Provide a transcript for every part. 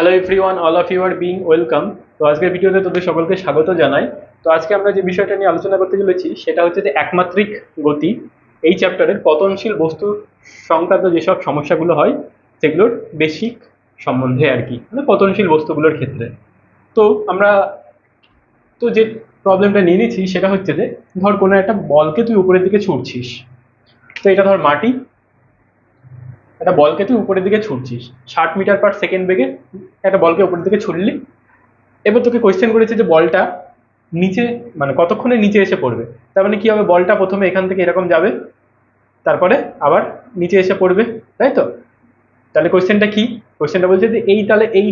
Hello everyone all of you are being welcome to আজকের ভিডিওতে তোদের সকলকে স্বাগত জানাই। তো আজকে আমরা যে বিষয়টা নিয়ে আলোচনা করতে চলেছি, সেটা হচ্ছে যে একমাত্রিক গতি। এই চ্যাপ্টারের পতনশীল বস্তু সংক্রান্ত যেসব সমস্যাগুলো হয়, সেগুলোর বেসিক সম্বন্ধে আর কি মানে পতনশীল বস্তুগুলোর ক্ষেত্রে। তো আমরা, তো যে প্রবলেমটা নিয়ে নিচ্ছি, সেটা হচ্ছে যে ধর কোনো একটা বলকে তুই উপরের দিকে ছুটছিস তো এটা ধর মাটি একটা বলকে তুই উপরের দিকে ছুটছিস। ষাট মিটার পার সেকেন্ড বেগে একটা বলকে উপরের দিকে ছুটলি। এবার তোকে কোয়েশ্চেন করেছে যে বলটা নিচে মানে কতক্ষণে নিচে এসে পড়বে? তার মানে কি হবে? বলটা প্রথমে এখান থেকে এরকম যাবে, তারপরে আবার নিচে এসে পড়বে, তাই তো? তাহলে কোয়েশ্চেনটা কি? কোয়েশ্চেনটা বলছে যে এই তাহলে এই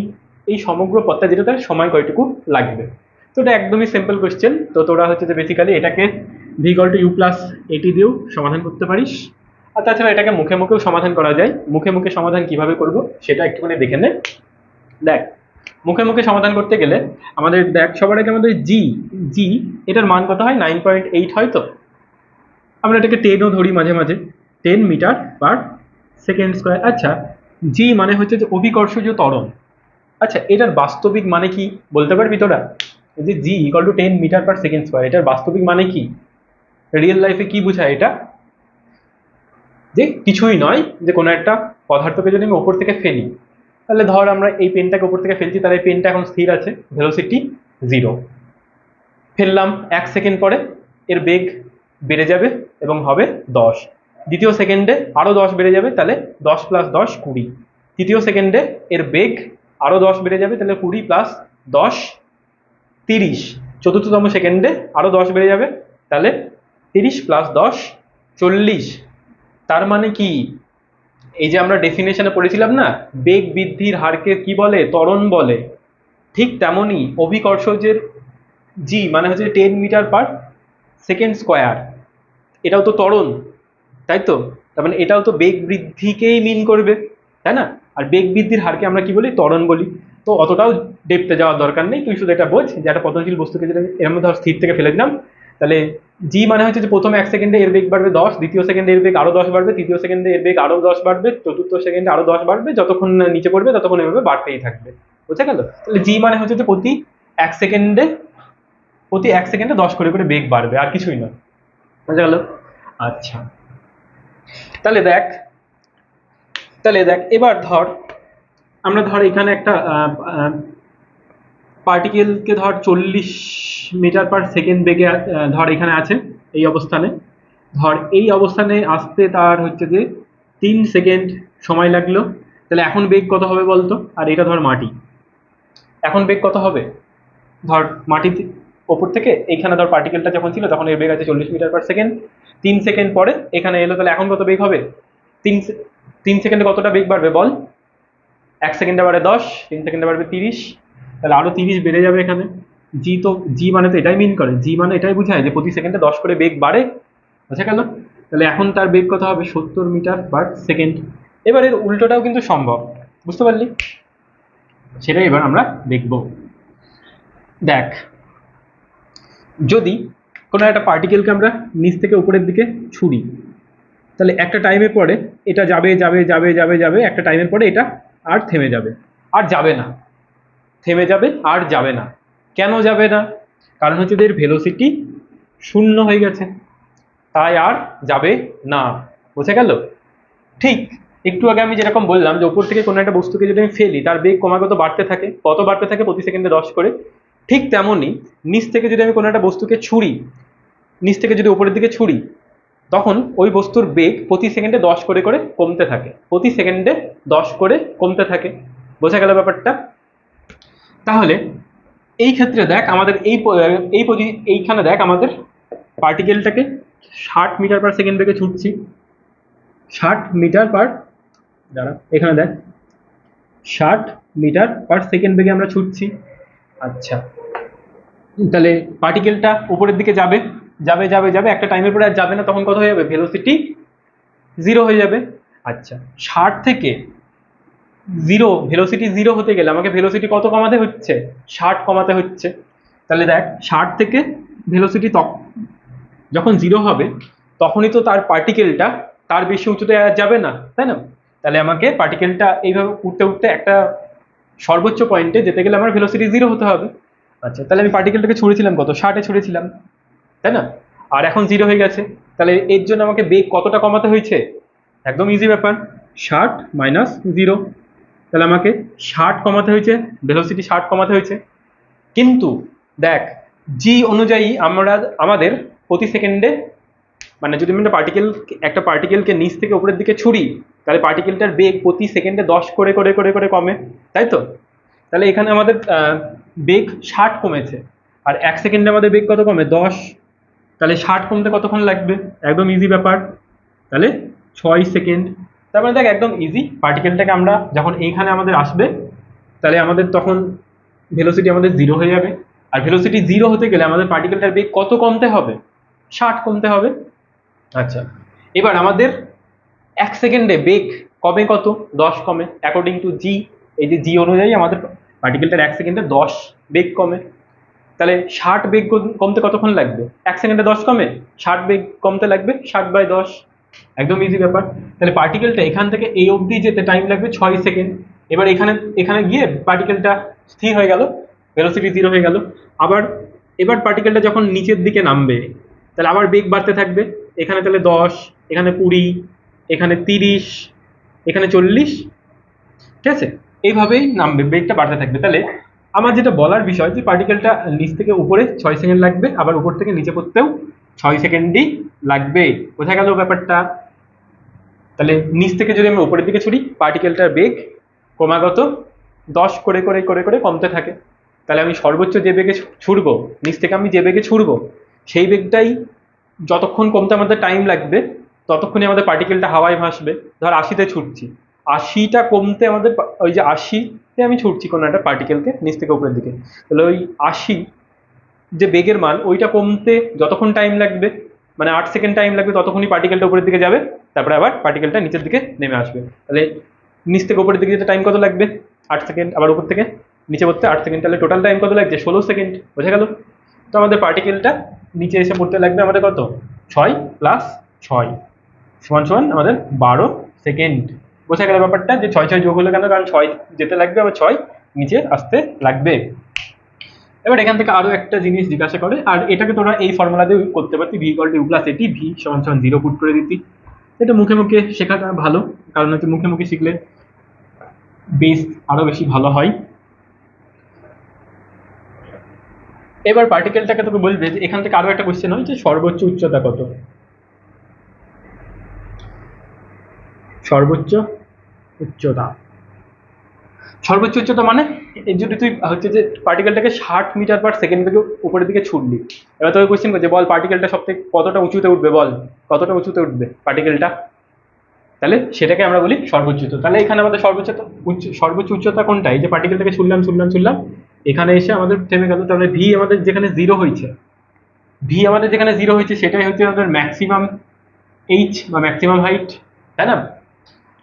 এই সমগ্র পথটা যেটা তার সময় কয়টুকু লাগবে? তো এটা একদমই সিম্পল কোয়েশ্চেন তো তোরা হচ্ছে যে বেসিক্যালি এটাকে v equal to u plus at দিয়েও সমাধান করতে পারিস। আর তাছাড়া এটাকে মুখে মুখেও সমাধান করা যায়। মুখে মুখে সমাধান কীভাবে করব সেটা একটুখানি দেখে নে। দেখ, মুখে মুখে সমাধান করতে গেলে আমাদের দেখ, সবার আগে আমাদের জি জি এটার মান কত হয়? নাইন পয়েন্ট এইট হয় তো? আমরা এটাকে টেনও ধরি মাঝে মাঝে। Ten metre per second square. আচ্ছা জি মানে হচ্ছে যে অভিকর্ষজ ত্বরণ। আচ্ছা এটার বাস্তবিক মানে কি বলতে পারবি তোরা? যে g equal to ten metre per second square, এটার বাস্তবিক মানে কি? রিয়েল লাইফে কি বোঝায় এটা? যে কিছুই নয়, যে কোনো একটা পদার্থকে যদি আমি ওপর থেকে ফেলি, তাহলে ধর আমরা এই পেনটাকে ওপর থেকে ফেলছি, তাহলে এই পেনটা এখন স্থির আছে, ভেলোসিটি জিরো। ফেললাম এক সেকেন্ড পরে, এর বেগ বেড়ে যাবে এবং হবে দশ। দ্বিতীয় সেকেন্ডে আরও দশ বেড়ে যাবে, তাহলে দশ প্লাস দশ, কুড়ি। তৃতীয় সেকেন্ডে এর বেগ আরও দশ বেড়ে যাবে, তাহলে কুড়ি প্লাস দশ, তিরিশ। চতুর্থতম সেকেন্ডে আরও দশ বেড়ে যাবে, তাহলে তিরিশ প্লাস দশ, চল্লিশ। তার মানে কি? এই যে আমরা ডেফিনেশনে পড়েছিলাম না, বেগ বৃদ্ধির হারকে কি বলে? ত্বরণ বলে। ঠিক তেমনই অভিকর্ষজের জি মানে হচ্ছে ten metre per second square এটাও তো ত্বরণ, তাই তো? তার মানে এটাও তো বেগ বৃদ্ধিকেই মিন করবে, তাই না? আর বেগ বৃদ্ধির হারকে আমরা কি বলি? ত্বরণ বলি। তো অতটাও ডেপতে যাওয়ার দরকার নেই, তুই শুধু এটা বোঝ যে একটা পতনশীল বস্তুকে যদি এর ধর স্থির থেকে ফেলে দিলাম, তাহলে জি মানে হচ্ছে যে প্রথম এক সেকেন্ডে এর বেগ বাড়বে দশ, দ্বিতীয় সেকেন্ডে এর বেগ আরও দশ বাড়বে, তৃতীয় সেকেন্ডে এর বেগ আরও দশ বাড়বে, চতুর্থ সেকেন্ডে আরও দশ বাড়বে, যতক্ষণ নিচে পড়বে ততক্ষণ এভাবে বাড়তেই থাকবে। বুঝে গেল? তাহলে জি মানে হচ্ছে যে প্রতি এক সেকেন্ডে, প্রতি এক সেকেন্ডে দশ করে করে বেগ বাড়বে, আর কিছুই নয়। বুঝে গেল? আচ্ছা। তাহলে দেখ তাহলে দেখ, এবার ধর, আমরা ধর এখানে একটা পার্টিকেলকে ধর চল্লিশ মিটার পার সেকেন্ড বেগে ধর এখানে আছে, এই অবস্থানে। ধর এই অবস্থানে আসতে তার হচ্ছে যে তিন সেকেন্ড সময় লাগল। তাহলে এখন বেগ কত হবে বলতো? আর এটা ধর মাটি। এখন বেগ কত হবে? ধর মাটি ওপর থেকে এইখানে ধর পার্টিকেলটা যখন ছিল, তখন এর বেগ আছে চল্লিশ মিটার পার সেকেন্ড তিন সেকেন্ড পরে এখানে এলো, তাহলে এখন কত বেগ হবে? তিন তিন সেকেন্ডে কতটা বেগ বাড়বে বল? এক সেকেন্ডে বাড়ে দশ, তিন সেকেন্ডে বাড়বে তিরিশ তাহলে আরও তিরিশ বেড়ে যাবে এখানে। জি তো জি মানে তো এটাই মিন করে। জি মানে এটাই বোঝায় যে প্রতি সেকেন্ডে দশ করে বেগ বাড়ে। বোঝা কেন তাহলে এখন তার বেগ কত হবে? সত্তর মিটার পার সেকেন্ড এবার এর উল্টোটাও কিন্তু সম্ভব। বুঝতে পারলি? সেটা এবার আমরা দেখব। দেখ, যদি কোনো একটা পার্টিকেলকে আমরা নিচ থেকে উপরের দিকে ছুড়ি তাহলে একটা টাইমের পরে এটা যাবে যাবে যাবে যাবে যাবে, একটা টাইমের পরে এটা আর থেমে যাবে। আর যাবে না। থেমে যাবে, আর যাবে না। কেন যাবে না? কারণ হচ্ছে এর ভেলোসিটি শূন্য হয়ে গেছে। তাই আর যাবে না। বোঝা গেল? ঠিক। একটু আগে আমি যেরকম বললাম যে ওপর থেকে কোনো একটা বস্তুকে যদি আমি ফেলি, তার বেগ ক্রমাগত বাড়তে থাকে, কত বাড়তে থাকে প্রতি সেকেন্ডে দশ করে, ঠিক তেমনই নিচ থেকে যদি আমি কোনো একটা বস্তুকে ছুড়ি, নিচ থেকে যদি উপরের দিকে ছুড়ি, তখন ওই বস্তুর বেগ প্রতি সেকেন্ডে দশ করে করে কমতে থাকে। প্রতি সেকেন্ডে দশ করে কমতে থাকে। বোঝা গেল ব্যাপারটা? তাহলে এই ক্ষেত্রে দেখ আমাদের এই এই এইখানে দেখ আমাদের পার্টিকেলটাকে ষাট মিটার পার সেকেন্ড বেগে ছুটছি। ষাট মিটার পার দাঁড়া, এখানে দেখ। ষাট মিটার পার সেকেন্ড বেগে আমরা ছুটছি। আচ্ছা। তাহলে পার্টিকেলটা উপরের দিকে যাবে যাবে যাবে যাবে, একটা টাইমের পরে আর যাবে না, তখন কত হয়ে যাবে? ভেলোসিটি জিরো হয়ে যাবে। আচ্ছা ষাট থেকে জিরো ভেলোসিটি জিরো হতে গেলে আমাকে ভেলোসিটি কত কমাতে হচ্ছে? ষাট কমাতে হচ্ছে। তাহলে দেখ, ষাট থেকে ভেলোসিটি যখন জিরো হবে, তখনই তো তার পার্টিকেলটা তার বেশি উঁচুতে যাবে না, তাই না? তাহলে আমাকে পার্টিকেলটা এইভাবে উঠতে উঠতে একটা সর্বোচ্চ পয়েন্টে যেতে গেলে আমার ভেলোসিটি জিরো হতে হবে। আচ্ছা তাহলে আমি পার্টিকেলটাকে ছুঁড়েছিলাম কত? ষাটে ছুঁড়েছিলাম, তাই না? আর এখন জিরো হয়ে গেছে। তাহলে এর জন্য আমাকে বেগ কতটা কমাতে হয়েছে? একদম ইজি ব্যাপার। ষাট মাইনাস জিরো তাহলে আমাকে ষাট কমাতে হয়েছে ভেলোসিটি ষাট কমাতে হয়েছে। কিন্তু দেখ জি অনুযায়ী আমরা আমাদের প্রতি সেকেন্ডে মানে যদি আমি একটা পার্টিকেল একটা পার্টিকেলকে নিচ থেকে উপরের দিকে ছুড়ি তাহলে পার্টিকেলটার বেগ প্রতি সেকেন্ডে দশ করে করে করে করে কমে, তাই তো? তাহলে এখানে আমাদের বেগ ষাট কমেছে। আর এক সেকেন্ডে আমাদের বেগ কত কমে? দশ। তাহলে ষাট কমতে কতক্ষণ লাগবে? একদম ইজি ব্যাপার। তাহলে ছয় সেকেন্ড তারপরে দেখ, একদম ইজি পার্টিকেলটাকে আমরা যখন এইখানে আমাদের আসবে, তাহলে আমাদের তখন ভেলোসিটি আমাদের জিরো হয়ে যাবে। আর ভেলোসিটি জিরো হতে গেলে আমাদের পার্টিকেলটার বেগ কত কমতে হবে? ষাট কমতে হবে। আচ্ছা এবার আমাদের এক সেকেন্ডে বেগ কমে কত? দশ কমে। অ্যাকর্ডিং টু জি এই যে জি অনুযায়ী আমাদের পার্টিকেলটার এক সেকেন্ডে দশ বেগ কমে। তাহলে ষাট বেগ কমতে কতক্ষণ লাগবে? এক সেকেন্ডে দশ কমে? ষাট বেগ কমতে লাগবে। ষাট বাই দশ একদম ইজি ব্যাপার। তাহলে পার্টিকেলটা এখান থেকে এই অবধি যেতে টাইম লাগবে ছয় সেকেন্ড এবার এখানে এখানে গিয়ে পার্টিকেলটা স্থির হয়ে গেল ভেলোসিটি জিরো হয়ে গেল। আবার, এবার পার্টিকেলটা যখন নিচের দিকে নামবে, তাহলে আবার বেগ বাড়তে থাকবে। এখানে তাহলে দশ, এখানে কুড়ি, এখানে তিরিশ, এখানে চল্লিশ। ঠিক আছে? এইভাবেই নামবে, বেগটা বাড়তে থাকবে। তাহলে আমার যেটা বলার বিষয় যে পার্টিকেলটা নিচ থেকে উপরে ছয় সেকেন্ড লাগবে, আবার উপর থেকে নিচে পড়তেও ছয় সেকেন্ডই লাগবে। বোঝা গেল ব্যাপারটা? তাহলে নিচ থেকে যদি আমি উপরের দিকে ছুড়ি পার্টিকেলটার বেগ ক্রমাগত দশ করে করে করে করে কমতে থাকে। তাহলে আমি সর্বোচ্চ যে বেগে ছুড়বো, নিচ থেকে আমি যে বেগে ছুড়বো, সেই বেগটাই যতক্ষণ কমতে আমাদের টাইম লাগবে, ততক্ষণই আমাদের পার্টিকেলটা হাওয়ায় ভাসবে। ধর আশিতে ছুটছি আশিটা কমতে আমাদের ওই যে আশিতে আমি ছুটছি কোনো একটা পার্টিকেলকে নিচ থেকে উপরের দিকে। তাহলে ওই আশি যে বেগের মান, ওইটা কমতে যতক্ষণ টাইম লাগবে মানে আট সেকেন্ড টাইম লাগবে, ততক্ষণই পার্টিকেলটা উপরের দিকে যাবে, তারপরে আবার পার্টিকেলটা নিচের দিকে নেমে আসবে। তাহলে নিচ থেকে উপরের দিকে যেতে টাইম কত লাগবে? আট সেকেন্ড আবার উপর থেকে নিচে পড়তে আট সেকেন্ড তাহলে টোটাল টাইম কত লাগছে? ষোলো সেকেন্ড বোঝা গেল? তো আমাদের পার্টিকেলটা নিচে এসে পড়তে লাগবে আমাদের কত? ছয় প্লাস ছয়। সমান সমান আমাদের বারো সেকেন্ড বোঝা গেল ব্যাপারটা যে ছয় ছয় যোগ হলো কেন? কারণ ছয় যেতে লাগবে, আবার ছয় নিচে আসতে লাগবে। এবার এখান থেকে আরও একটা জিনিস জিজ্ঞাসা করে, আর এটাকে তোরা এই ফর্মুলা দিয়ে করতে পারতি v equal to plus at v সমান সমান জিরো পুট করে দিতি। এটা মুখে মুখে শেখাটা ভালো, কারণ হচ্ছে মুখে মুখে শিখলে বেস আরও বেশি ভালো হয়। এবার পার্টিকেলটাকে তোকে বলবে যে, এখান থেকে আরও একটা কোশ্চেন হয়, যে সর্বোচ্চ উচ্চতা কত? সর্বোচ্চ উচ্চতা। সর্বোচ্চ উচ্চতা মানে যদি তুই হচ্ছে যে পার্টিকেলটাকে ষাট মিটার পার সেকেন্ড থেকে উপরের দিকে ছুটলি, এবার তোকে কোশ্চেন করছে, বল পার্টিকেলটা সব থেকে কতটা উঁচুতে উঠবে বল? কতটা উঁচুতে উঠবে পার্টিকেলটা তাহলে সেটাকে আমরা বলি সর্বোচ্চ উচ্চতা। তাহলে এখানে আমাদের সর্বোচ্চ উচ্চ, সর্বোচ্চ উচ্চতা কোনটা এই যে পার্টিকেলটাকে ছুড়লাম ছুড়লাম ছুড়লাম, এখানে এসে আমাদের থেমে গেল। তাহলে ভি আমাদের যেখানে জিরো হয়েছে ভি আমাদের যেখানে জিরো হয়েছে সেটাই হচ্ছে আমাদের ম্যাক্সিমাম এইচ বা ম্যাক্সিমাম হাইট তাই না?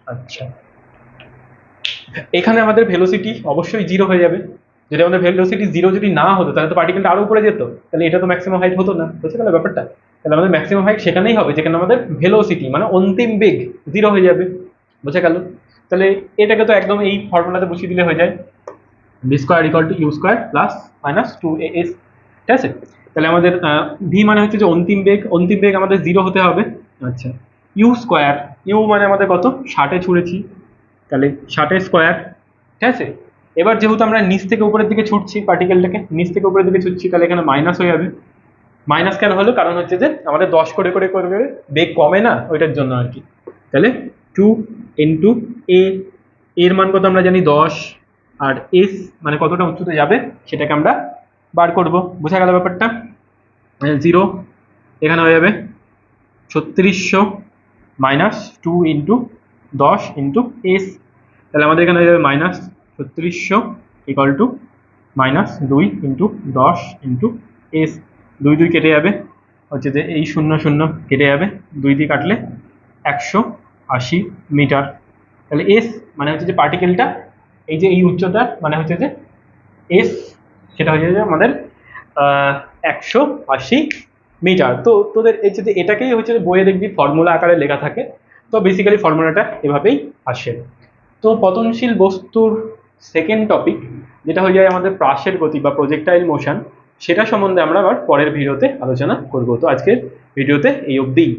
আচ্ছা। এখানে আমাদের ভেলোসিটি অবশ্যই জিরো হয়ে যাবে। যদি আমাদের ভেলোসিটি জিরো যদি না হতো, তাহলে তো পার্টিকেলটা আরও উপরে যেত। তাহলে এটা তো ম্যাক্সিমাম হাইট হতো না। বুঝতে গেল ব্যাপারটা? তাহলে আমাদের ম্যাক্সিমাম হাইট সেখানেই হবে, যেখানে আমাদের ভেলোসিটি মানে অন্তিম বেগ জিরো হয়ে যাবে। বোঝা গেল? তাহলে এটাকে তো একদম এই ফর্মুলাতে বসিয়ে দিলে হয়ে যায়। V square equal to u square plus minus two a s ঠিক আছে? তাহলে আমাদের ভি মানে হচ্ছে যে অন্তিম বেগ অন্তিম বেগ আমাদের জিরো হতে হবে। আচ্ছা। ইউ স্কোয়ার ইউ মানে আমাদের কত? ষাটে ছুঁড়েছি। তাহলে ষাটের স্কোয়ার ঠিক আছে? এবার যেহেতু আমরা নিচ থেকে উপরের দিকে ছুটছি পার্টিকেলটাকে নিচ থেকে উপরের দিকে ছুটছি, তাহলে এখানে মাইনাস হয়ে যাবে। মাইনাস কেন হলো? কারণ হচ্ছে যে আমাদের দশ করে করে করে বেগ কমে না, ওইটার জন্য আর কি। তাহলে টু ইন্টু এ এর মান কত আমরা জানি? দশ। আর এস মানে কতটা উচ্চতে যাবে? সেটাকে আমরা বার করব। বোঝা গেল ব্যাপারটা? জিরো এখানে হয়ে যাবে ছত্রিশশো মাইনাস টু ইন্টু দশ ইন্টু এস তাহলে আমাদের এখানে যাবে মাইনাস ছত্রিশশো ইকাল টু মাইনাস দুই ইন্টু দশ ইন্টু এস দুই দুই কেটে যাবে। হচ্ছে যে এই শূন্য শূন্য কেটে যাবে। দুই দিয়ে কাটলে একশো আশি মিটার। তাহলে এস মানে হচ্ছে যে পার্টিকেলটা এই যে এই উচ্চতা মানে হচ্ছে যে এস সেটা হচ্ছে যে আমাদের একশো আশি মিটার। তো তোদের এই যদি এটাকেই হচ্ছে যে বইয়ে দেখবি ফর্মুলা আকারে লেখা থাকে। তো বেসিক্যালি ফর্মুলাটা এভাবেই আসে। তো পতনশীল বস্তুর সেকেন্ড টপিক যেটা হয়ে যায় আমাদের প্রাসের গতি বা প্রজেক্টাইল মোশন সেটা সম্বন্ধে আমরা আবার পরের ভিডিওতে আলোচনা করব। তো আজকের ভিডিওতে এই অবধিই